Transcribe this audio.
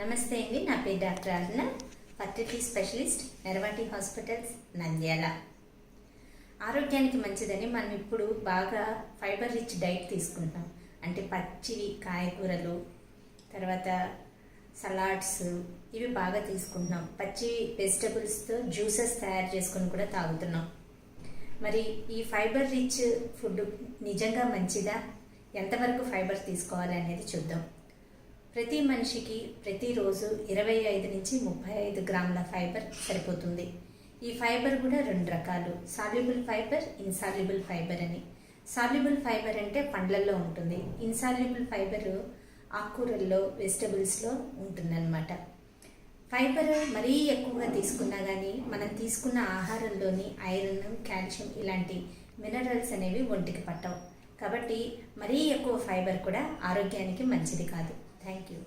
నమస్తే అండి నా పేరు doctor Aruna fertility specialist Neravati hospitals Nandyal. ఆరోగ్యానికి మంచిదని మనం ఇప్పుడు బాగా ఫైబర్ రిచ్ డైట్ తీసుకుంటాం. అంటే పచ్చివి కాయగూరలు తర్వాత సలాడ్స్ ఇవి బాగా తీసుకుంటున్నాం. పచ్చి వెజిటబుల్స్తో జ్యూసెస్ తయారు చేసుకొని కూడా తాగుతున్నాం. మరి ఈ ఫైబర్ రిచ్ ఫుడ్ నిజంగా మంచిదా? ఎంతవరకు ఫైబర్ తీసుకోవాలి అనేది చూద్దాం. ప్రతి మనిషికి ప్రతిరోజు ఇరవై ఐదు నుంచి ముప్పై ఐదు గ్రాముల ఫైబర్ సరిపోతుంది. ఈ ఫైబర్ కూడా రెండు రకాలు. సాల్యుబుల్ ఫైబర్ ఇన్సాల్యుబుల్ ఫైబర్ అని. సాల్యుబుల్ ఫైబర్ అంటే పండ్లల్లో ఉంటుంది. ఇన్సాల్యుబుల్ ఫైబర్ ఆకుకూరల్లో వెజిటబుల్స్లో ఉంటుందన్నమాట. ఫైబర్ మరీ ఎక్కువగా తీసుకున్నా కానీ మనం తీసుకున్న ఆహారంలోని ఐరన్ కాల్షియం ఇలాంటి మినరల్స్ అనేవి ఒంటికి పట్టవు. కాబట్టి మరీ ఎక్కువ ఫైబర్ కూడా ఆరోగ్యానికి మంచిది కాదు. Thank you.